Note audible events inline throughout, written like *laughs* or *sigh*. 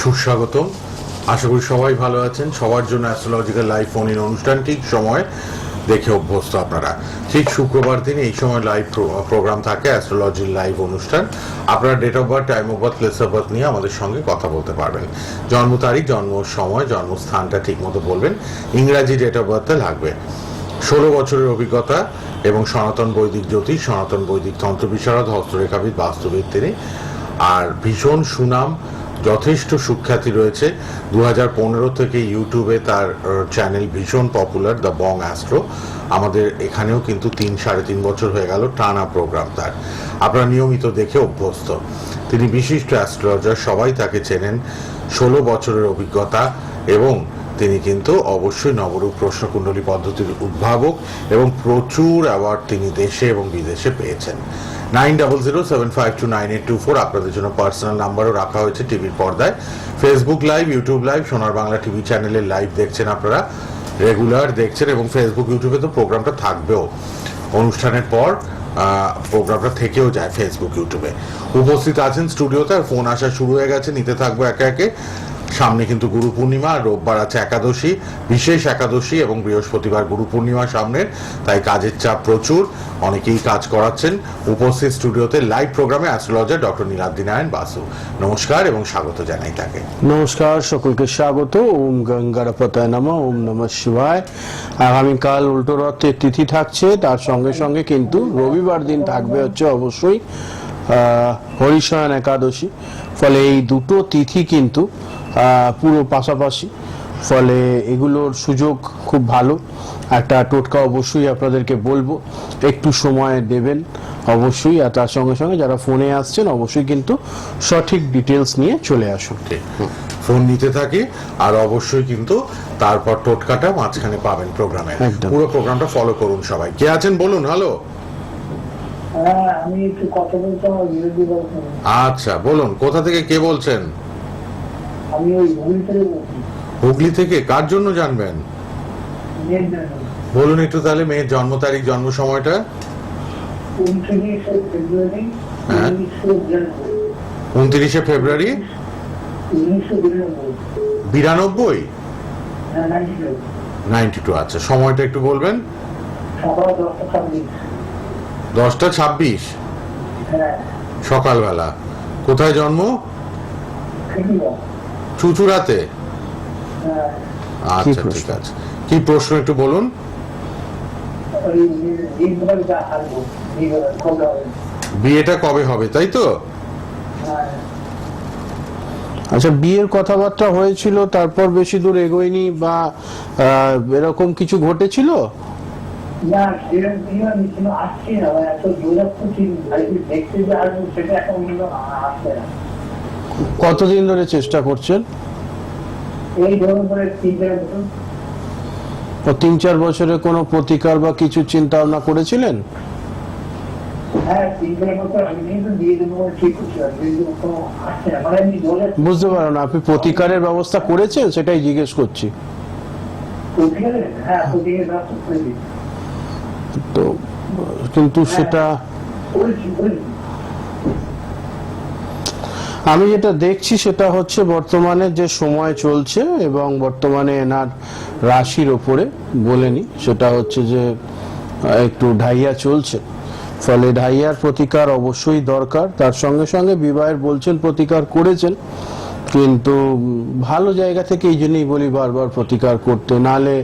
সুস্বাগতম। আশা করি সবাই ভালো আছেন। সবার জন্য অ্যাস্ট্রোলজিক্যাল লাইভ ফোন ইন অনুষ্ঠান ঠিক সময় দেখে অভ্যস্ত আপনারা। ঠিক শুক্রবার দিন এই সময় লাইভ প্রোগ্রাম থাকে অ্যাস্ট্রোলজির লাইভ অনুষ্ঠান। আপনারা date of birth time of birth place of birth নিয়ে আমাদের সঙ্গে কথা বলতে পারবেন। জন্ম তারিখ, জন্ম সময়, জন্মস্থানটা ঠিক মতো বলবেন। ইংরাজি ডেট অফ বার্থে লাগবে। ষোলো বছরের অভিজ্ঞতা এবং সনাতন বৈদিক জ্যোতিষ সনাতন বৈদিক তন্ত্র বিশারদ, হস্তরেখাবিদ, বাস্তুবিদ তিনি। আর ভীষণ সুনাম যথেষ্ট সুখ্যাতি রয়েছে। দু পনেরো থেকে ইউটিউবে তার চ্যানেল ভীষণ পপুলার দ্য বং অ্যাস্ট্রো আমাদের এখানেও কিন্তু তিন, সাড়ে তিন বছর হয়ে গেল টানা প্রোগ্রাম তার। আপনারা নিয়মিত দেখে অভ্যস্ত। তিনি বিশিষ্ট অ্যাস্ট্রোলজার সবাই তাকে চেনেন। ষোলো বছরের অভিজ্ঞতা এবং তিনি কিন্তু অবশ্যই নবরূপ প্রশ্নকুণ্ডলী পদ্ধতির উদ্ভাবক এবং প্রচুর অ্যাওয়ার্ড তিনি দেশে এবং বিদেশে পেয়েছেন। Nine double zero seven five two nine eight two four আপনাদের জন্য পার্সোনাল নাম্বারও রাখা হয়েছে টিভির পর্দায়। ফেসবুক লাইভ ইউটিউব লাইভ সোনার বাংলা টিভি চ্যানেলে লাইভ দেখছেন আপনারা। রেগুলার দেখছেন এবং ফেসবুক ইউটিউবে তো প্রোগ্রামটা থাকবেও। অনুষ্ঠানের পর প্রোগ্রামটা থেকেও যায় ফেসবুক ইউটিউবে উপস্থিত আছেন স্টুডিওতে ফোন আসা শুরু হয়ে গেছে, নিতে থাকব একে একে। সামনে কিন্তু গুরু পূর্ণিমা, রোববার আছে একাদশী, বিশেষ একাদশী এবং বৃহস্পতিবার গুরু পূর্ণিমা সামনে তাই কাজের চাপ প্রচুর। অনেকেই কাজ করাচ্ছেন। উপস্থিত স্টুডিওতে লাইভ প্রোগ্রামে অ্যাস্ট্রোলজার ডক্টর নীলাদ্রি নারায়ণ বাসু। নমস্কার এবং স্বাগত জানাই তাকে। নমস্কার, সকলকে স্বাগত। ওম গঙ্গারাপতায় নম, ওম নম শিবায়। আগামীকাল উল্টো রথের তিথি থাকছে, তার সঙ্গে সঙ্গে কিন্তু রবিবার দিন থাকবে হচ্ছে অবশ্যই হরিশয়ন একাদশী। ফলে এই দুটো তিথি কিন্তু পুরো পাশাপাশি। ফলে এগুলোর সুযোগ খুব ভালো। একটা টোটকা অবশ্যই আপনাদেরকে বলব একটু সময় দেবেন অবশ্যই। আর তার সঙ্গে সঙ্গে যারা ফোনে আসছেন অবশ্যই কিন্তু সঠিক ডিটেলস নিয়ে চলে আসুন। ঠিক। ফোন নিতে থাকে আর অবশ্যই কিন্তু তারপর টোটকাটা মাঝখানে পাবেন প্রোগ্রামে। পুরো প্রোগ্রামটা ফলো করুন সবাই। কে আছেন বলুন? হ্যালো হ্যাঁ আমি একটু কথা বলতে আমার বিরোধী বলছেন আচ্ছা বলুন কোথা থেকে কে বলছেন? আমি ওই ভুল থেকে হুগলি থেকে? কার জন্য জানবেন? বলুন একটু তাহলে মেয়ের জন্ম তারিখ জন্ম সময়টা। উনত্রিশে ফেব্রুয়ারি হ্যাঁ। বিরানব্বই। নাইনটি টু আচ্ছা। সময়টা একটু বলবেন। দশটা ছাব্বিশ। হ্যাঁ। সকালবেলা। কোথায় জন্ম? চুচুড়াতে? হ্যাঁ। আচ্ছা ঠিক আছে। কি প্রশ্ন একটু বলুন? বিয়েটা কবে হবে তাই তো? হ্যাঁ। আচ্ছা বিয়ের কথাবার্তা হয়েছিল তারপর বেশি দূর এগোয়নি বা আহ, এরকম কিছু ঘটেছিল? না। কতদিন ধরে চেষ্টা করছেন? তিন চার বছর। ও তিন চার বছরে কোনো প্রতিকার বা কিছু চিন্তা ভাবনা করেছিলেন? হ্যাঁ মানে বুঝতে পারো না আপনি প্রতিকারের ব্যবস্থা করেছেন? সেটাই জিজ্ঞেস করছি। হ্যাঁ তো কিন্তু সেটা করেছি করেছি। আমি যেটা দেখছি সেটা হচ্ছে বর্তমানে যে সময় চলছে এবং বর্তমানে এনার রাশির ওপরে বলেনি সেটা হচ্ছে যে একটু ঢাইয়া চলছে। ফলে ঢাইয়ার প্রতিকার অবশ্যই দরকার। তার সঙ্গে সঙ্গে বিবাহের বলছেন প্রতিকার করেছেন। কিন্তু ভালো জায়গা থেকে এই জন্যই বলি বারবার প্রতিকার করতে। নালে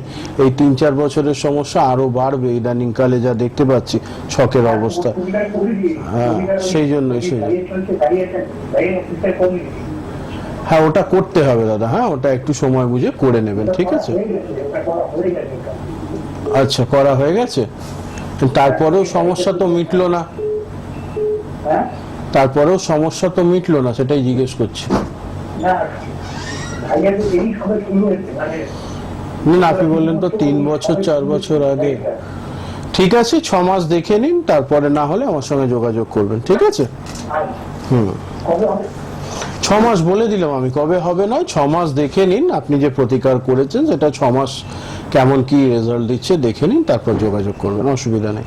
এই তিন চার বছরের সমস্যা আরও বাড়বে ইদানিং কালে যা দেখতে পাচ্ছি ছকের অবস্থা। হ্যাঁ, সেই জন্যই, সেই হ্যাঁ ওটা করতে হবে দাদা হ্যাঁ ওটা একটু সময় বুঝে করে নেবেন ঠিক আছে। আচ্ছা করা হয়ে গেছে? তারপরেও সমস্যা তো মিটলো না। হ্যাঁ? তারপরেও সমস্যা তো মিটলো না সেটাই জিজ্ঞেস করছি। না আপনি বললেন তো তিন বছর, চার বছর আগে। ঠিক আছে, ছ মাস দেখে নিন, তারপরে না হলে আমার সঙ্গে যোগাযোগ করবেন, ঠিক আছে? হুম। ছ মাস বলে দিলাম আমি, কবে হবে নয়, ছ মাস দেখে নিন, আপনি যে প্রতিকার করেছেন, সেটা ছ মাস কেমন কি রেজাল্ট দিচ্ছে, দেখে নিন, তারপর যোগাযোগ করবেন, অসুবিধা নেই।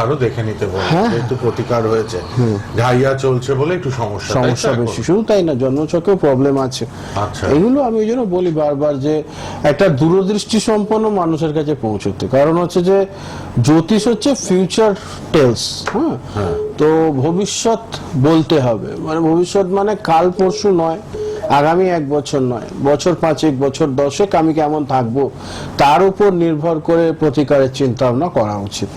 আরও দেখে নিতে হ্যাঁ। যেহেতু প্রতিকার হয়েছে। ঢাইয়া চলছে বলে একটু সমস্যা সমস্যা বেশি। শুধু তাই না প্রবলেম আছে। আচ্ছা। এগুলো আমি ওই জন্য বলি বারবার যে একটা দূরদৃষ্টি সম্পন্ন মানুষের কাছে পৌঁছতে। কারণ হচ্ছে যে জ্যোতিষ হচ্ছে ফিউচার টেলস হ্যাঁ। তো ভবিষ্যৎ বলতে হবে। মানে ভবিষ্যৎ মানে কাল পরশু নয়। আগামী এক বছর নয়, বছর পাঁচেক, বছর দশেক আমি কেমন থাকব, তার উপর নির্ভর করে প্রতিকারের চিন্তা ভাবনা করা উচিত।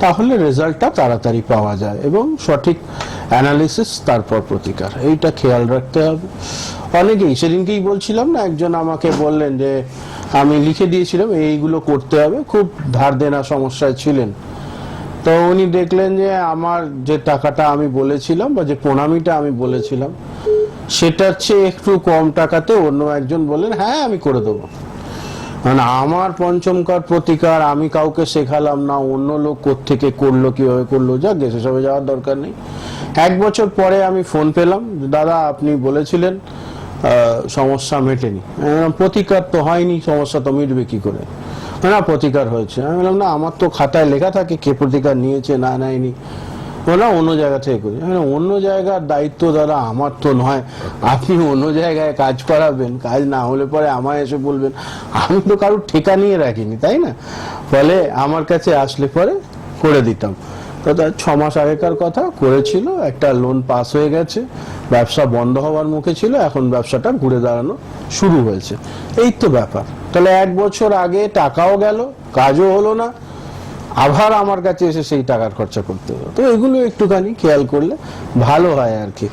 তাহলে রেজাল্টটা তাড়াতাড়ি পাওয়া যায় এবং সঠিক অ্যানালিসিস তারপর প্রতিকার। এইটা খেয়াল রাখতে হবে। অনেকেই, সেদিনকেই বলছিলাম না, একজন আমাকে বললেন যে, আমি লিখে দিয়েছিলাম, এইগুলো করতে হবে, খুব ধার দেনা সমস্যায় ছিলেন। তো উনি দেখলেন যে, আমার যে টাকাটা আমি বলেছিলাম বা যে প্রণামীটা আমি বলেছিলাম সেটার চেয়ে একটু কম টাকাতে অন্য একজন বললেন হ্যাঁ আমি করে দেবো। মানে আমার পঞ্চমকার প্রতিকার, আমি কাউকে শেখালাম না, অন্য লোক থেকে করল, কীভাবে করল, যাক গে সবে যাওয়ার দরকার নেই। এক বছর পরে আমি ফোন পেলাম, দাদা, আপনি বলেছিলেন সমস্যা মেটেনি। প্রতিকার তো হয়নি, সমস্যা তো মিটবে কি করে? না, প্রতিকার হয়েছে। আমি বললাম, না, আমার তো খাতায় লেখা থাকে, কে প্রতিকার নিয়েছে, না নেয়নি। বললাম অন্য জায়গা থেকে করি। মানে অন্য জায়গার দায়িত্ব দাদা আমার তো নয়। আপনি অন্য জায়গায় কাজ করাবেন, কাজ না হলে পরে আমায় এসে বলবেন। আমি তো কারোর ঠেকা নিয়ে রাখিনি, তাই না? ফলে আমার কাছে আসলে পরে করে দিতাম। তো ছ মাস আগেকার কথা, করেছিল, একটা লোন পাস হয়ে গেছে, ব্যবসা বন্ধ হওয়ার মুখে ছিল, এখন ব্যবসাটা ঘুরে দাঁড়ানো শুরু হয়েছে। এই তো ব্যাপার। তাহলে এক বছর আগে টাকাও গেল, কাজও হলো না আবার আমার কাছে এসে সেই টাকার খরচা করতে হবে। তো এগুলো একটুখানি খেয়াল করলে ভালো হয় আর কি।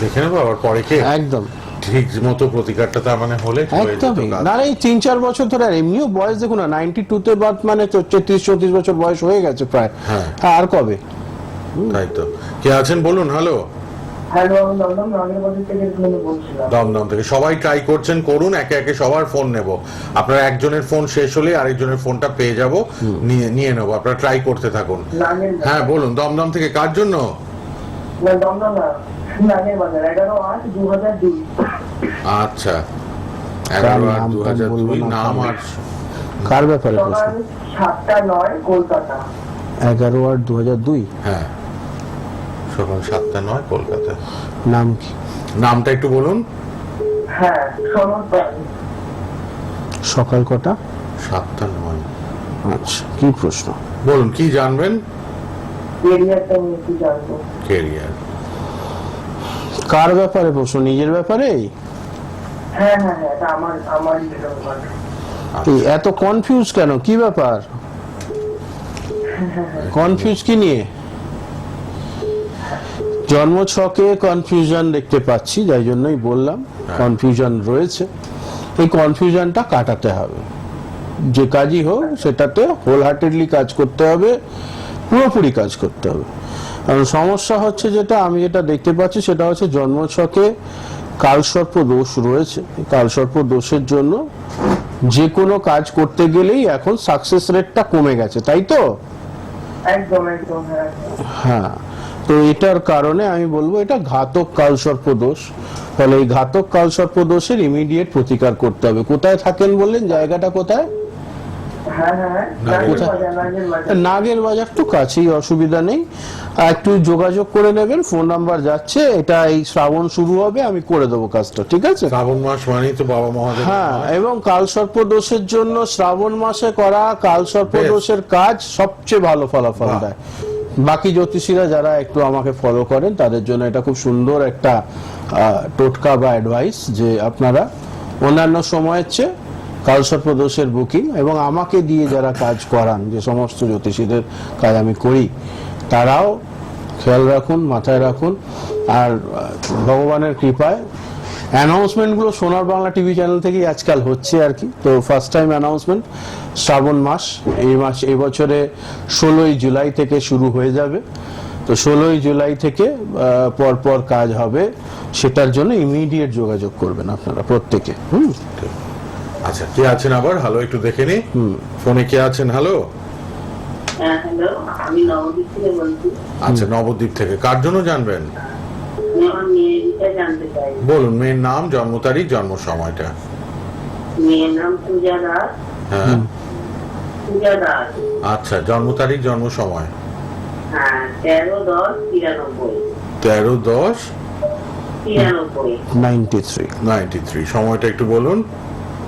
দেখে নেব আবার পরে কে একদম। ঠিক মতো প্রতিকারটা তার মানে হলে একদমই। না এই তিন চার বছর ধরে আর এমনিও বয়স দেখুন না নাইনটি টুতে বাদ মানে তেত্রিশ চৌত্রিশ বছর বয়স হয়ে গেছে প্রায়। হ্যাঁ। আর কবে? তাই তো। কে আছেন বলুন? হ্যালো দমদম থেকে এখানে বলছিলাম। দমদম থেকে। সবাই ট্রাই করছেন করুন একে একে সবার ফোন নেব। আপনার একজনের ফোন শেষ হলে আরেকজনের ফোনটা পেয়ে যাব নিয়ে নিয়ে নেব। আপনারা ট্রাই করতে থাকুন। হ্যাঁ বলুন দমদম থেকে কার জন্য? আচ্ছা এগারো আট দু হাজার দুই নাম নাম। আর কার ব্যাপারে সাতটা নয় কলকাতা। এগারো আট দু হাজার দুই? হ্যাঁ। সকাল সাতটা নয় কলকাতা। নাম কি? নামটা একটু বলুন। হ্যাঁ সকাল কটা? সাতটা নয়। আচ্ছা কি প্রশ্ন? বলুন কি জানবেন? কেরিয়ার কার ব্যাপারে প্রশ্ন? নিজের ব্যাপারে? হ্যাঁ হ্যাঁ এত কনফিউজ কেন? কি ব্যাপার? *laughs* কনফিউজ কি নিয়ে? জন্ম ছকে কনফিউশন দেখতে পাচ্ছি যাই জন্যই বললাম কনফিউশন রয়েছে। এই কনফিউশনটা কাটাতে হবে। যে কাজই হোক সেটাতে হোল হার্টেডলি কাজ করতে হবে পুরোপুরি কাজ করতে হবে। কারণ সমস্যা হচ্ছে যেটা আমি যেটা দেখতে পাচ্ছি সেটা হচ্ছে জন্মছকে কালসর্প দোষ রয়েছে। কালসর্প দোষের জন্য যে কোনো কাজ করতে গেলেই এখন সাকসেস রেটটা কমে গেছে তাই তো? একদম একদম হ্যাঁ। হ্যাঁ। তো এটার কারণে আমি বলব এটা ঘাতক কালসর্প দোষ। ফলে এই ঘাতক কালসর্প দোষের ইমিডিয়েট প্রতিকার করতে হবে। কোথায় থাকেন বললেন? জায়গাটা কোথায়? হ্যাঁ হ্যাঁ হ্যাঁ। নাগের বাজার। তো কাছেই অসুবিধা নেই। আর একটু যোগাযোগ করে নেবেন ফোন নাম্বার যাচ্ছে। এটা এই শ্রাবণ শুরু হবে আমি করে দেবো কাজটা ঠিক আছে? শ্রাবণ মাস মানেই তো বাবা মহাদেব হ্যাঁ এবং কালসর্প দোষের জন্য শ্রাবণ মাসে করা কালসর্প। দোষের কাজ সবচেয়ে ভালো ফলাফল। দেয়। বাকি জ্যোতিষীরা যারা একটু আমাকে ফলো করেন, তাদের জন্য এটা খুব সুন্দর একটা টোটকা বা অ্যাডভাইস যে আপনারা অন্যান্য সময়ের চেয়ে কালসর্প দোষের বুকিং এবং আমাকে দিয়ে যারা কাজ করান, যে সমস্ত জ্যোতিষীদের কাজ আমি করি, তারাও খেয়াল রাখুন, মাথায় রাখুন। আর ভগবানের কৃপায় অ্যানাউন্সমেন্টগুলো সোনার বাংলা টিভি চ্যানেল থেকেই আজকাল হচ্ছে আর কি। তো ফার্স্ট টাইম অ্যানাউন্সমেন্ট শ্রাবণ মাস এই মাস এই বছরে ষোলোই জুলাই থেকে শুরু হয়ে যাবে। তো ষোলোই জুলাই থেকে পরপর কাজ হবে সেটার জন্য ইমিডিয়েট যোগাযোগ করবেন আপনারা প্রত্যেকে। হুম? আচ্ছা কে আছেন আবার? হ্যালো একটু দেখে নি ফোনে কে আছেন? হ্যালো হ্যাঁ হ্যালো আমি নবদ্বীপ থেকে বলছি। আচ্ছা নবদ্বীপ থেকে। কার জন্য জানবেন? বলুন মেয়ের নাম জন্ম তারিখ জন্ম সময়টা। মেয়ের নাম পূজা দাস। হ্যাঁ। পূজা দাস। আচ্ছা জন্ম তারিখ জন্ম সময়। হ্যাঁ তেরো দশ তিরানব্বই। তেরো দশ তিরানব্বই। Ninety three. Ninety three. সময়টা একটু বলুন।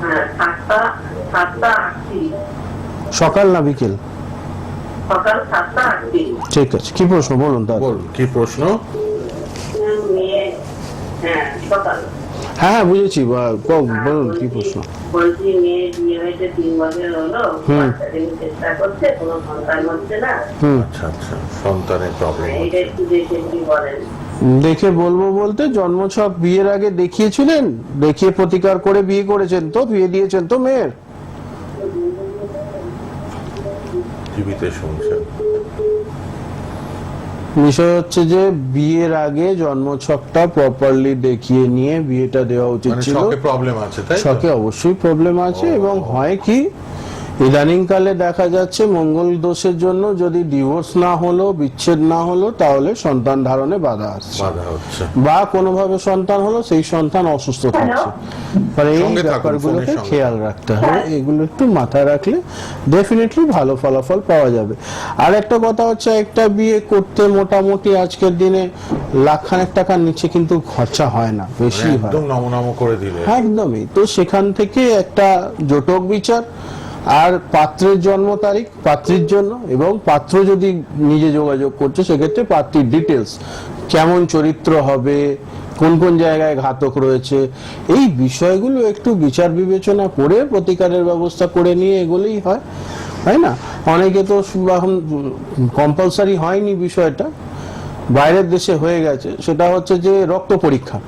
হ্যাঁ সকাল না বিকেল? সকাল সাতটা আটত্রিশ। ঠিক আছে কি প্রশ্ন? বলুন বলুন কি প্রশ্ন? হ্যাঁ সকাল। হ্যাঁ হ্যাঁ বুঝেছি বা- বলুন কি প্রশ্ন? বলছি মেয়ে বিয়ে হয়েছে তিন বছর হলো হুম। বাচ্চা নিতে চেষ্টা করছে কোনো সন্তান হচ্ছে না। আচ্ছা আচ্ছা সন্তানের প্রবলেম এটা একটু দেখে কি বলেন? দেখে বলব বলতে জন্ম জন্মছক বিয়ের আগে দেখিয়েছিলেন দেখিয়ে প্রতিকার করে বিয়ে করেছেন তো বিয়ে দিয়েছেন তো মেয়ের? টিভিতে শুনছেন। বিষয় হচ্ছে যে বিয়ের আগে জন্মছকটা প্রপারলি দেখিয়ে নিয়ে বিয়েটা দেওয়া উচিত মানে ছিল ছকে প্রবলেম আছে তাই? অবশ্যই প্রবলেম আছে এবং হয় কি ইদানিং কালে দেখা যাচ্ছে মঙ্গল দোষের জন্য যদি ডিভোর্স না হলো বিচ্ছেদ না হলো তাহলে সন্তান ধারণে বাধা আসছে। বা কোনোভাবে সন্তান হলো সেই সন্তান অসুস্থ থাকছে। ফলে এই ব্যাপারগুলোকে খেয়াল রাখতে হবে। এগুলো একটু মাথায় রাখলে ডেফিনেটলি ভালো ফলাফল পাওয়া যাবে। আর একটা কথা হচ্ছে একটা বিয়ে করতে মোটামুটি আজকের দিনে লাখখানেক টাকার নিচে কিন্তু খরচা হয় না বেশি হয়। একদম নমনম করে দিলে। একদমই। তো সেখান থেকে একটা জটক বিচার আর পাত্রের জন্ম তারিখ, পাত্রীর জন্য, এবং পাত্র যদি নিজে যোগাযোগ করছে, সেক্ষেত্রে পাত্রীর ডিটেলস কেমন চরিত্র হবে, কোন কোন জায়গায় ঘাতক রয়েছে, এই বিষয়গুলো একটু বিচার বিবেচনা করে প্রতিকারের ব্যবস্থা করে নিয়ে এগুলোই হয়, তাই না? অনেকে তো এখন কম্পালসারি হয়নি বিষয়টা, বাইরের দেশে হয়ে গেছে, সেটা হচ্ছে যে রক্ত পরীক্ষা।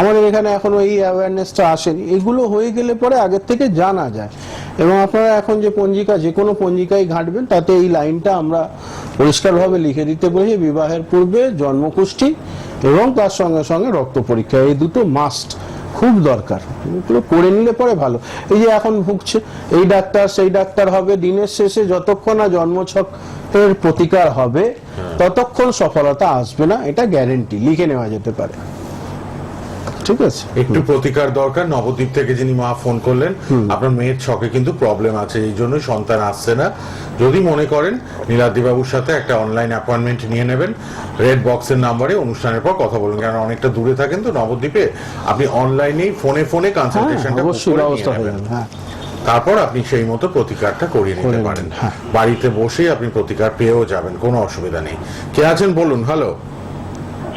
আমাদের এখানে এখনও এই অ্যাওয়ারনেসটা আসেনি। এগুলো হয়ে গেলে পরে আগের থেকে জানা যায়। এবং আপনারা এখন যে পঞ্জিকা যে কোনো পঞ্জিকায় ঘাঁটবেন তাতে এই লাইনটা আমরা পরিষ্কারভাবে লিখে দিতে বলি বিবাহের পূর্বে জন্মকুষ্ঠি এবং তার সঙ্গে সঙ্গে রক্ত পরীক্ষা। এই দুটো মাস্ট খুব দরকার। এগুলো করে নিলে পরে ভালো। এই যে এখন ভুগছে এই ডাক্তার সেই ডাক্তার হবে দিনের শেষে যতক্ষণ না জন্মছক এর প্রতিকার হবে ততক্ষণ সফলতা আসবে না এটা গ্যারেন্টি লিখে নেওয়া যেতে পারে। ঠিক আছে। একটু প্রতিকার দরকার। নবদ্বীপ থেকে যিনি মা ফোন করলেন আপনার মেয়ের ছকে কিন্তু প্রবলেম আছে এই জন্য সন্তান আসছে না। যদি মনে করেন সাথে একটা অনলাইন অ্যাপয়েন্টমেন্ট নিয়ে নেবেন। রেড বক্সের নাম্বারে অনুষ্ঠানের পর কথা বলুন কারণ অনেকটা দূরে থাকেন তো নবদ্বীপে। আপনি অনলাইনেই ফোনে ফোনে কনসালটেশনটা ব্যবস্থা হয়ে যাবে হ্যাঁ। তারপর আপনি সেই মতো প্রতিকারটা করিয়ে নিতে পারেন। হ্যাঁ। বাড়িতে বসেই আপনি প্রতিকার পেয়েও যাবেন কোনো অসুবিধা নেই। কে আছেন বলুন? হ্যালো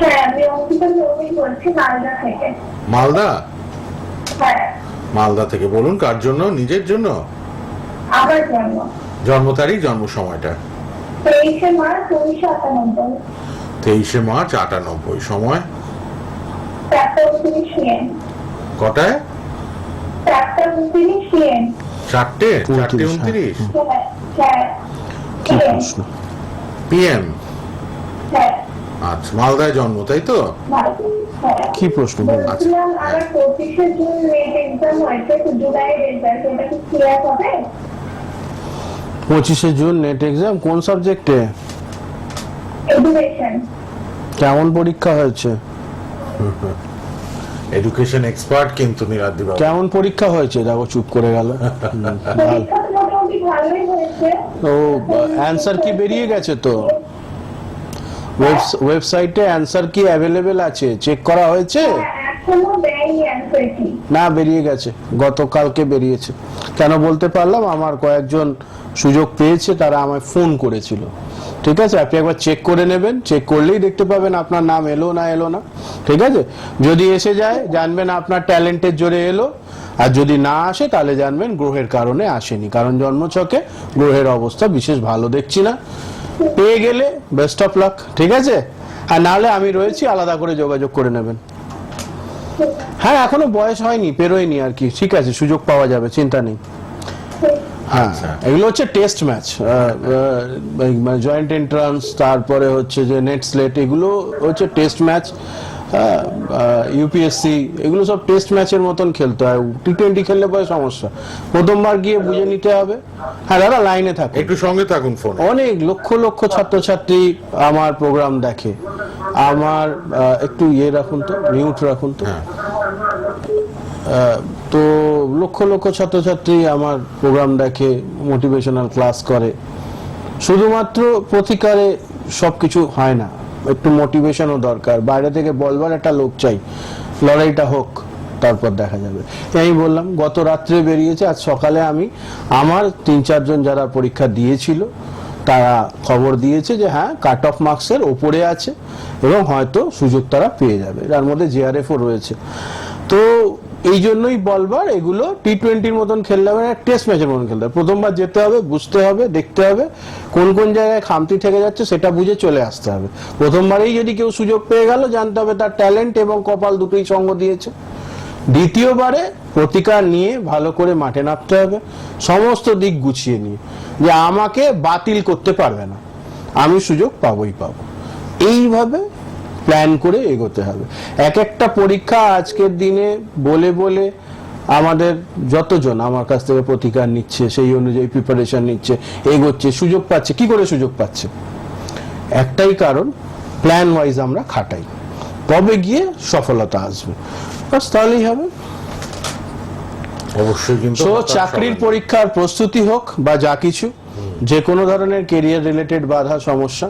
হ্যাঁ আমি অঙ্কিতা চৌধুরী বলছি মালদা থেকে। মালদা? হ্যাঁ। মালদা থেকে বলুন কার জন্য? নিজের জন্য? আমার জন্ম জন্ম তারিখ জন্ম সময়টা? তেইশে মার্চ উনিশশো আটানব্বই। তেইশে মার্চ আটানব্বই সময়? পিএম কটায়? চারটা উনত্রিশ পিএম চারটে? উনত্রিশ, উনত্রিশ? হ্যাঁ পিএম হ্যাঁ। আচ্ছা মালদায় জন্ম তাই তো? হ্যাঁ কি প্রশ্ন বলুন বলছিলাম আমার পঁচিশে জুন নেট এক্সাম হয়েছে তো জুলাই রেজাল্ট ওটা কি ক্লিয়ার হবে? পঁচিশে জুন নেট এক্সাম কোন সাবজেক্টে কেমন পরীক্ষা হয়েছে? *laughs* এডুকেশন এক্সপার্ট কিন্তু নীলাদ্রি বাবু। কেমন পরীক্ষা হয়েছে? দেখো চুপ করে গেল। *laughs* ও অ্যান্সার কি বেরিয়ে গেছে তো? ওয়েবসাইটে অ্যান্সার কি অ্যাভেলেবেল আছে? চেক করা হয়েছে? হ্যাঁ, না বেরিয়ে গেছে। গতকালকে বেরিয়েছে। কেন বলতে পারলাম? আমার কয়েকজন সুযোগ পেয়েছে তারা আমায় ফোন করেছিল। ঠিক আছে? আপনি একবার চেক করে নেবেন। চেক করলেই দেখতে পাবেন আপনার নাম এলো না এলো না। ঠিক আছে? যদি এসে যায় জানবেন আপনার ট্যালেন্টের জোরে এলো। আর যদি না আসে তাহলে জানবেন গ্রহের কারণে আসেনি। কারণ জন্মছকে গ্রহের অবস্থা বিশেষ ভালো দেখছি না। পেয়ে গেলে বেস্ট অফ লাক ঠিক আছে? আর নাহলে আমি রয়েছি আলাদা করে যোগাযোগ করে নেবেন। হ্যাঁ এখনও বয়স হয়নি পেরোয়নি আর কি। ঠিক আছে সুযোগ পাওয়া যাবে চিন্তা নেই। হ্যাঁ আচ্ছা। এগুলো হচ্ছে টেস্ট ম্যাচ মানে জয়েন্ট এন্ট্রান্স তারপরে হচ্ছে যে নেট স্লেট এগুলো হচ্ছে টেস্ট ম্যাচ ইউপিএসসি এগুলো সব টেস্ট ম্যাচের মতন খেলতে হয়। টি টোয়েন্টি খেললে পরে সমস্যা। প্রথমবার গিয়ে বুঝে নিতে হবে। হ্যাঁ দাদা লাইনে থাকে একটু সঙ্গে থাকুন ফোন অনেক লক্ষ লক্ষ ছাত্রছাত্রী আমার প্রোগ্রাম দেখে। আমার একটু ইয়ে রাখুন তো মিউট রাখুন তো। হ্যাঁ। তো লক্ষ লক্ষ ছাত্রছাত্রী আমার প্রোগ্রাম দেখে মোটিভেশনাল ক্লাস করে। শুধুমাত্র প্রতিকারে সবকিছু হয় না। একটু মোটিভেশনও দরকার। বাইরে থেকে বলবার একটা লোক চাই। লড়াইটা হোক, তারপর দেখা যাবে। আমি বললাম, গত রাত্রে বেরিয়েছে, আজ সকালে আমি, আমার তিন চারজন যারা পরীক্ষা দিয়েছিল, তারা খবর দিয়েছে যে হ্যাঁ কাট অফ মার্কসের ওপরে আছে, এবং হয়তো সুযোগ তারা পেয়ে যাবে। যার মধ্যে জেআরএফও রয়েছে। তো এই জন্যই বলবার এগুলো টি টোয়েন্টির মতন খেললে হবে না টেস্ট ম্যাচের মতন খেলতে হবে। প্রথমবার যেতে হবে, বুঝতে হবে, দেখতে হবে, কোন কোন জায়গায় খামতি থেকে যাচ্ছে সেটা বুঝে চলে আসতে হবে। প্রথমবারেই যদি কেউ সুযোগ পেয়ে গেল, জানতে হবে তার ট্যালেন্ট এবং কপাল দুটোই সঙ্গ দিয়েছে। দ্বিতীয়বারে প্রতিকার নিয়ে ভালো করে মাঠে নামতে হবে, সমস্ত দিক গুছিয়ে নিয়ে, যে আমাকে বাতিল করতে পারবে না। আমি সুযোগ পাবই পাবো। এইভাবে প্ল্যান করে এগোতে হবে। এক একটা পরীক্ষা আজকের দিনে বলে বলে আমাদের যতজন আমার কাছ থেকে প্রতিকার নিচ্ছে সেই অনুযায়ী প্রিপারেশন নিচ্ছে এগোচ্ছে সুযোগ পাচ্ছে। কি করে সুযোগ পাচ্ছে? একটাই কারণ প্ল্যান ওয়াইজ আমরা খাটাই। তবে গিয়ে সফলতা আসবে? বাস তাহলেই হবে। অবশ্যই কিন্তু চাকরির পরীক্ষার প্রস্তুতি হোক বা যা কিছু যে কোনো ধরনের কেরিয়ার রিলেটেড বাধা সমস্যা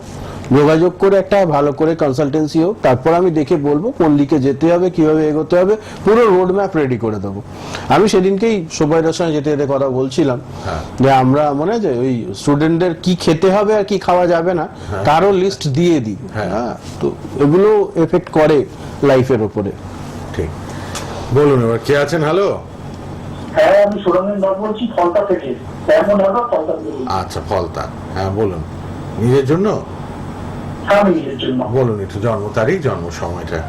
যোগাযোগ করে একটা ভালো করে কনসালটেন্সি হোক তারপর আমি দেখে বলব কোন দিকে যেতে হবে কীভাবে এগোতে হবে পুরো রোড ম্যাপ রেডি করে দেবো। আমি সেদিনকেই সুবাইদার সঙ্গে যেতে যেতে কথা বলছিলাম হ্যাঁ। যে আমরা মনে যে ওই স্টুডেন্টদের কি খেতে হবে আর কি খাওয়া যাবে না তারও লিস্ট দিয়ে দিই। হ্যাঁ। হ্যাঁ তো এগুলো এফেক্ট করে লাইফের ওপরে ঠিক। বলুন এবার কে আছেন? হ্যালো হ্যাঁ আমি সুরঞ্জন দাস বলছি ফলতা থেকে। আচ্ছা ফলতা। হ্যাঁ বলুন। নিজের জন্য? হ্যাঁ জন্য। বলুন একটু জন্ম তারিখ জন্ম সময়টা।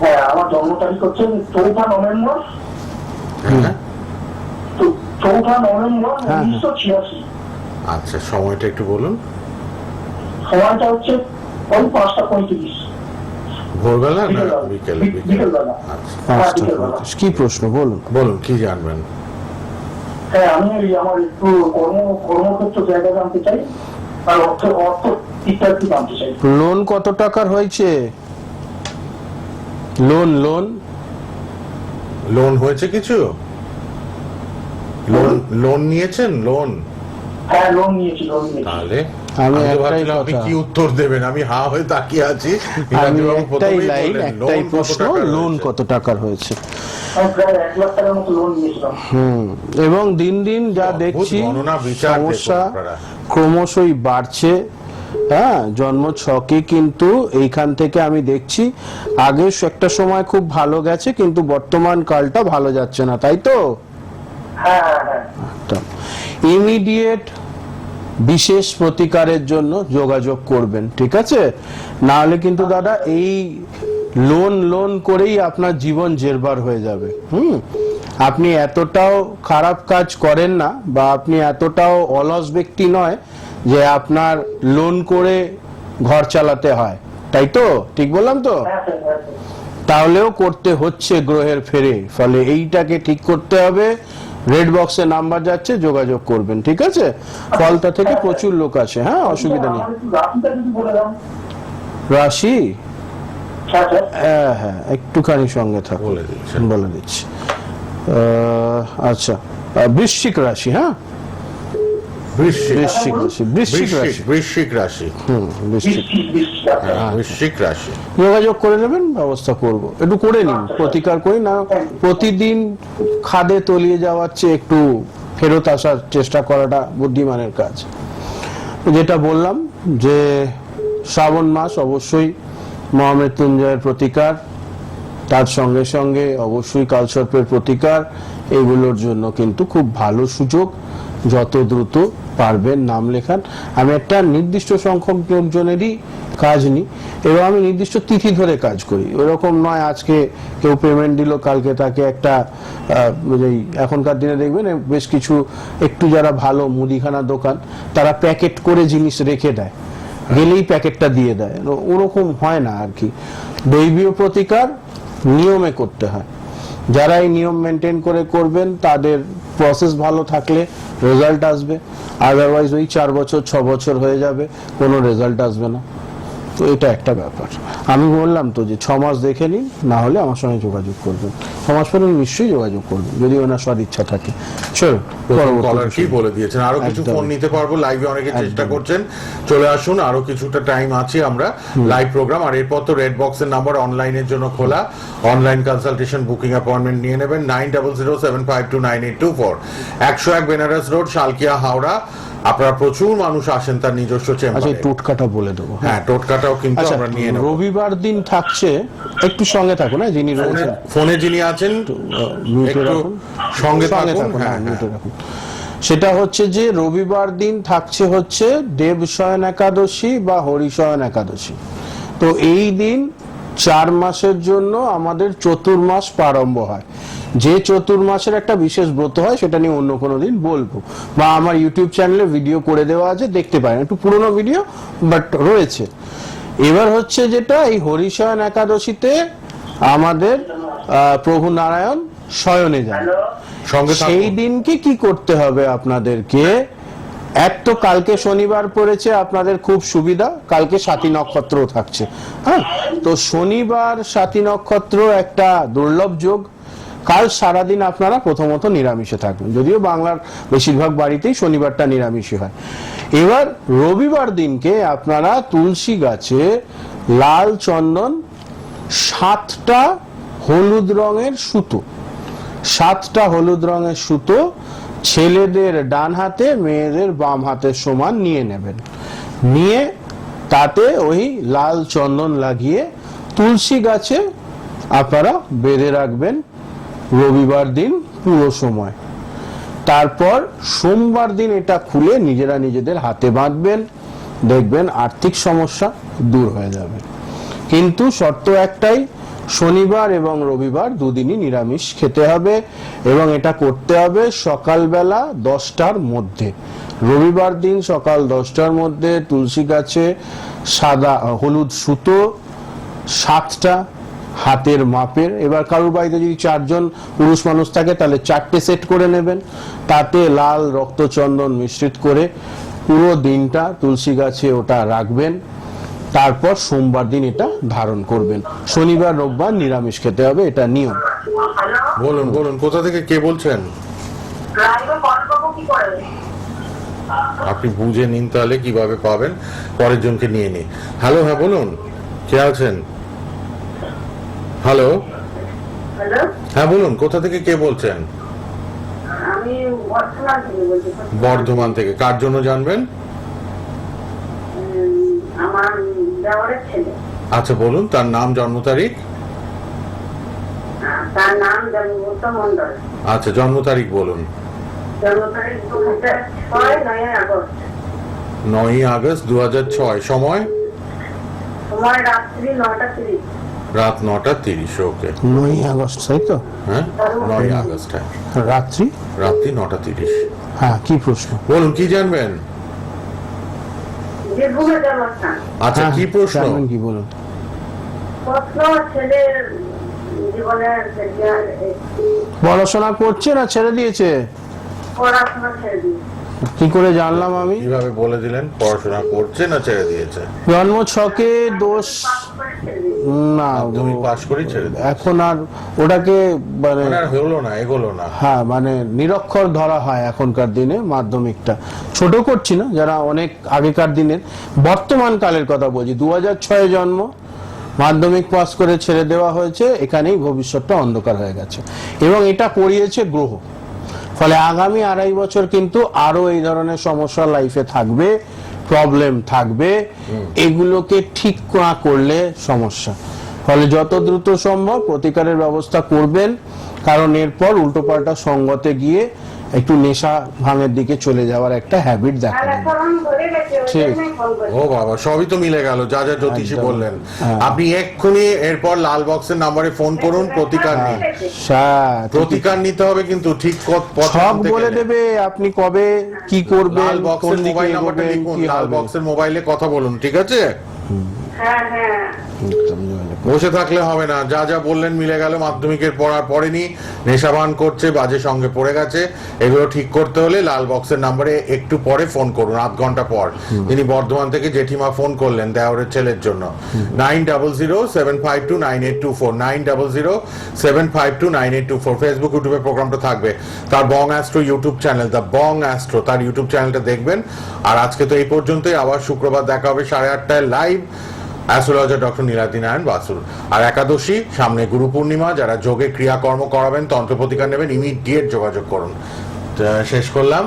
হ্যাঁ আমার জন্ম তারিখ হচ্ছে চৌঠা নভেম্বর। হ্যাঁ। চৌঠা নভেম্বর হ্যাঁ। উনিশশো ছিয়াশি। আচ্ছা সময়টা একটু বলুন। সময়টা হচ্ছে ওই পাঁচটা পঁয়ত্রিশ। ভোরবেলা না বিকেলবেলা। বিকেলে? বিকেলবেলা। আচ্ছা। কি প্রশ্ন বলুন। বলুন কি জানবেন? হ্যাঁ আমি এই আমার একটু কর্ম কর্মক্ষেত্র জায়গা জানতে চাই। আর অর্থ অর্থ ইত্যাদি জানতে চাই লোন কত টাকার হয়েছে? Loan loan. লোন হয়েছে কিছু? লোন লোন নিয়েছেন? লোন? হ্যাঁ লোন নিয়েছি লোন নিয়েছি। তাহলে আমি ভাবছিলাম আপনি কথা। কি উত্তর দেবেন? আমি হা হয়ে তাকিয়ে আছি। আমি একটাই লাইন একটাই প্রশ্ন লোন কত টাকার হয়েছে? হুম এবং দিন দিন যা দেখছি সমস্যা ক্রমশই বাড়ছে। হ্যাঁ জন্ম ছকে কিন্তু এইখান থেকে আমি দেখছি আগে একটা সময় খুব ভালো গেছে কিন্তু বর্তমান কালটা ভালো যাচ্ছে না তাই তো? হ্যাঁ হ্যাঁ হ্যাঁ। ইমিডিয়েট বিশেষ প্রতিকারের জন্য যোগাযোগ করবেন ঠিক আছে? না হলে কিন্তু দাদা এই লোন লোন করেই আপনার জীবন জেরবার হয়ে যাবে হুম? আপনি এতটাও খারাপ কাজ করেন না বা আপনি এতটাও অলস ব্যক্তি নয় যে আপনার লোন করে ঘর চালাতে হয় তাই তো? ঠিক বললাম তো? হ্যাঁ হ্যাঁ তাহলেও করতে হচ্ছে গ্রহের ফেরে ফলে এইটাকে ঠিক করতে হবে। রেড বক্সে নাম্বার যাচ্ছে যোগাযোগ করবেন ঠিক আছে? ফলতা থেকে প্রচুর লোক আছে হ্যাঁ অসুবিধা নেই। রাশি? হ্যাঁ হ্যাঁ একটুখানি সঙ্গে থাক বলে দিচ্ছি। বলে দিচ্ছি। আচ্ছা বৃশ্চিক রাশি হ্যাঁ? বৃশ্চিক। বৃশ্চিক রাশি বৃশ্চিক বৃশ্চিক রাশি। বৃশ্চিক রাশি। হুম বৃশ্চিক। বৃষ্টি বৃষ্টি বৃশ্চিক রাশি। যোগাযোগ করে নেবেন ব্যবস্থা করব। একটু করে নিন প্রতিকার করি না। প্রতিদিন খাদে তলিয়ে যাওয়ার চেয়ে একটু ফেরত আসার চেষ্টা করাটা বুদ্ধিমানের কাজ। যেটা বললাম যে শ্রাবণ মাস অবশ্যই মহামৃত্যুঞ্জয়ের প্রতিকার তার সঙ্গে সঙ্গে অবশ্যই কালসর্পের প্রতিকার এগুলোর জন্য কিন্তু খুব ভালো সুযোগ। যত দ্রুত পারবেন নাম লেখান। আমি একটা নির্দিষ্ট সংখ্যক লোকজনেরই কাজ নিই এবং আমি নির্দিষ্ট তিথি ধরে কাজ করি। ওরকম নয় আজকে কেউ পেমেন্ট দিল, কালকে তাকে একটা এই এখনকার দিনে দেখবেন বেশ কিছু একটু যারা ভালো মুদিখানা দোকান, তারা প্যাকেট করে জিনিস রেখে দেয়। গেলেই প্যাকেটটা দিয়ে দেয়। ওরকম হয় না আর কি। দৈবীয় প্রতিকার নিয়মে করতে হয়। যারা এই নিয়ম মেনটেন করে করবেন, তাদের প্রসেস ভালো থাকলে রেজাল্ট আসবে। আদারওয়াইজ ওই চার বছর, ছ বছর হয়ে যাবে, কোনো রেজাল্ট আসবে না। তো এটা একটা ব্যাপার। আমি বললাম তো যে ছ মাস দেখে নিন না হলে আমার সঙ্গে যোগাযোগ করবেন। ছ মাস পরে নিশ্চয়ই যোগাযোগ করবেন যদি ওনার সদ ইচ্ছা থাকে। চলুন কলার কি বলে দিয়েছেন? আরও কিছু ফোন নিতে পারব লাইভে অনেকে চেষ্টা করছেন। চলে আসুন আরও কিছুটা টাইম আছে আমরা লাইভ প্রোগ্রাম আর এরপর তো রেড বক্সের নাম্বার অনলাইনের জন্য খোলা। অনলাইন কনসালটেশন বুকিং অ্যাপয়েন্টমেন্ট নিয়ে নেবেন। Nine double zero seven five two nine eight two four একশো এক বেনারস রোড শালকিয়া হাওড়া আপনারা প্রচুর মানুষ আসেন তার নিজস্ব আচ্ছা চেম্বারে টোটকাটা বলে দেবো হ্যাঁ। টোটকাটাও কিন্তু আচ্ছা আমরা নিয়ে নেব। রবিবার দিন থাকছে একটু সঙ্গে থাকুন হ্যাঁ যিনি রয়েছেন। ফোনে যিনি আছেন একটু সঙ্গে থাকুন, হ্যাঁ, হ্যাঁ হ্যাঁ। মিউটে রাখুন। সেটা হচ্ছে যে রবিবার দিন থাকছে হচ্ছে দেবশয়ন একাদশী বা হরিশয়ন একাদশী। তো এই দিন চার মাসের জন্য আমাদের চতুর্মাস প্রারম্ভ হয়। যে চতুর্মাসের একটা বিশেষ ব্রত হয় সেটা নিয়ে অন্য কোনো দিন বলব। বা আমার ইউটিউব চ্যানেলে ভিডিও করে দেওয়া আছে দেখতে পারেন। একটু পুরনো ভিডিও বাট রয়েছে। এবার হচ্ছে যেটা এই হরিশয়ন একাদশীতে আমাদের প্রভু নারায়ণ শয়নে যান। সঙ্গে সেই দিনকে কি করতে হবে আপনাদেরকে? এক তো কালকে শনিবার পড়েছে আপনাদের খুব সুবিধা। কালকে সাতী নক্ষত্র থাকছে। হ্যাঁ? তো শনিবার সাতী নক্ষত্র একটা দুর্লভ যোগ। কাল সারাদিন আপনারা প্রথমত নিরামিষে থাকবেন। যদিও বাংলার বেশিরভাগ বাড়িতেই শনিবারটা নিরামিষই হয়। এবার রবিবার দিনকে আপনারা তুলসী গাছে লাল চন্দন, সাতটা হলুদ রঙের সুতো, সাতটা হলুদ রঙের সুতো ছেলেদের ডান হাতে, মেয়েদের বাম হাতে সমান নিয়ে নেবেন। নিয়ে তাতে ওই লাল চন্দন লাগিয়ে তুলসী গাছে আপনারা বেঁধে রাখবেন। রবিবার দিন পুরো সময়। তারপর সোমবার দিন এটা খুলে নিজেরা নিজেদের হাতে বাঁধবেন, দেখবেন আর্থিক সমস্যা দূর হয়ে যাবে। কিন্তু শর্ত একটাই, শনিবার এবং রবিবার দুদিনই নিরামিষ খেতে হবে এবং এটা করতে হবে সকালবেলা দশটার মধ্যে। রবিবার দিন সকাল দশটার মধ্যে তুলসী গাছে সাদা, হলুদ সুতো, সাতটা হাতের মাপের। এবার কারোর বাড়িতে যদি চারজন পুরুষ মানুষ থাকে, তাহলে চারটে সেট করে নেবেন। তাতে লাল রক্তচন্দন মিশ্রিত করে পুরো দিনটা তুলসী গাছে ওটা রাখবেন। তারপর সোমবার দিন এটা ধারণ করবেন। শনিবার, রোববার নিরামিষ খেতে হবে, এটা নিয়ম। বলুন বলুন, কোথা থেকে কে বলছেন? আপনি বুঝে নিন তাহলে কীভাবে পাবেন। পরের জনকে নিয়ে নিন। হ্যালো হ্যাঁ বলুন, কে আছেন? হ্যালো হ্যালো হ্যাঁ বলুন কোথা থেকে কে বলছেন? আমি বর্তমান থেকে বলছি। বর্ধমান থেকে। কার জন্য জানবেন? আমার দেওয়ারের ছেলে। আচ্ছা বলুন তার নাম জন্ম তারিখ? তার নাম মন্ডল আচ্ছা জন্ম তারিখ বলুন। জন্ম তারিখ দু হাজার ছয় নয় আগস্ট। নয়ই আগস্ট দু হাজার ছয়। সময়? সময় রাত্রি নটা তিরিশ। রাত নটা তিরিশ ওকে নয় আগস্ট তাই তো? হ্যাঁ? নয় আগস্ট হ্যাঁ। রাত্রি? রাত্রি নটা তিরিশ। হ্যাঁ কি প্রশ্ন? বলুন কি জানবেন? আচ্ছা হ্যাঁ, কি প্রশ্ন? কি বলুন। পড়াশোনা করছে না ছেড়ে দিয়েছে? পড়াশোনা ছেড়ে দিয়ে কি করে জানলাম আমি? কীভাবে বলে দিলেন পড়াশোনা করছে না ছেড়ে দিয়েছে? জন্ম ছকে দোষ পাস না ও- পাশ করে ছেড়ে এখন আর ওটাকে মানে মানে হলো না এগোলো না। হ্যাঁ মানে নিরক্ষর ধরা হয় এখনকার দিনে মাধ্যমিকটা। ছোট করছি না যারা অনেক আগেকার দিনের। বর্তমান কালের কথা বলছি দু হাজার ছয়ে জন্ম মাধ্যমিক পাস করে ছেড়ে দেওয়া হয়েছে এখানেই ভবিষ্যৎটা অন্ধকার হয়ে গেছে। এবং এটা পড়িয়েছে গ্রহ। ফলে আগামী আড়াই বছর কিন্তু আরও এই ধরনের সমস্যা লাইফে থাকবে প্রবলেম থাকবে। এগুলোকে ঠিক না করলে সমস্যা। ফলে যত দ্রুত সম্ভব প্রতিকারের ব্যবস্থা করবেন, কারণ এরপর উল্টোপাল্টা সঙ্গতে গিয়ে একটু নেশা ভাঙের দিকে চলে যাওয়ার একটা হ্যাবিট দেখা ওই ঠিক। ও বাবা সবই তো মিলে গেল যা যা জ্যোতিষী বললেন। হ্যাঁ। আপনি এক্ষুনি এরপর লাল বক্সের নাম্বারে ফোন করুন প্রতিকার নিন। হ্যাঁ, প্রতিকার নিতে হবে কিন্তু ঠিক সব বলে দেবে আপনি কবে কি করবেন লাল বক্সের মোবাইল নাম্বারটা লিখুন লাল বক্সের মোবাইলে কথা বলুন ঠিক আছে? হ্যাঁ হ্যাঁ বসে থাকলে হবে না। যা যা বললেন মিলে গেল মাধ্যমিকের পড়ার পড়েনি। নেশাবান করছে বাজে সঙ্গে পড়ে গেছে। এগুলো ঠিক করতে হলে লাল বক্সের নাম্বারে একটু পরে ফোন করুন আধ ঘণ্টা পর। তিনি বর্ধমান থেকে জেঠিমা ফোন করলেন দেওরের ছেলের জন্য। Nine double zero seven five two nine eight two four nine double zero seven five two nine eight two four. Facebook ইউটিউবে প্রোগ্রামটা থাকবে। তার Bong Astro YouTube channel the Bong Astro তার ইউটিউব চ্যানেলটা দেখবেন। আর আজকে তো এই পর্যন্তই। আবার শুক্রবার দেখা হবে সাড়ে আটটায় live astrologer doctor Niladri Narayan বাসুর আর একাদশী, সামনে গুরু পূর্ণিমা, যারা যোগে ক্রিয়াকর্ম করাবেন, তন্ত্র প্রতিকার নেবেন ইমিডিয়েট যোগাযোগ করুন। শেষ করলাম।